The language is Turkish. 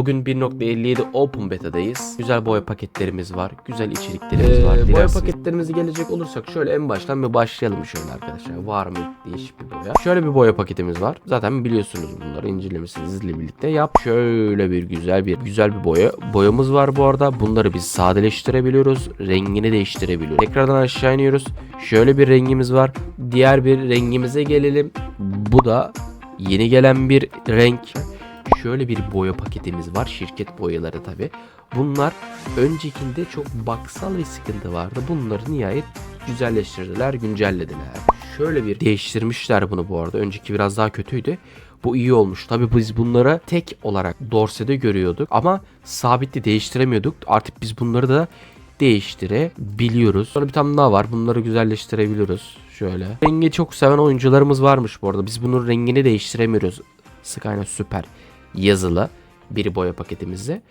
Bugün 1.57 Open Beta'dayız. Güzel boya paketlerimiz var. Güzel içeriklerimiz var. Ee, boya paketlerimize gelecek olursak şöyle en baştan bir başlayalım şöyle arkadaşlar. Var mı değişik bir boya? Şöyle bir boya paketimiz var. Zaten biliyorsunuz bunları incelemişsiniz sizle birlikte. Yap şöyle bir güzel bir güzel bir boya. Boyamız var bu arada. Bunları biz sadeleştirebiliyoruz. Rengini değiştirebiliyoruz. Tekrardan aşağı iniyoruz. Şöyle bir rengimiz var. Diğer bir rengimize gelelim. Bu da yeni gelen bir renk. Şöyle bir boya paketimiz var. Şirket boyaları tabi. Bunlar öncekinde çok baksal bir sıkıntı vardı. Bunları nihayet güzelleştirdiler, güncellediler. Şöyle bir değiştirmişler bunu bu arada. Önceki biraz daha kötüydü. Bu iyi olmuş. Tabi biz bunları tek olarak Dorse'de görüyorduk ama sabitli değiştiremiyorduk. Artık biz bunları da değiştirebiliyoruz. Sonra bir tane daha var. Bunları güzelleştirebiliyoruz. Şöyle. Rengi çok seven oyuncularımız varmış bu arada. Biz bunun rengini değiştiremiyoruz. Skynet Süper yazılı bir boya paketimizde.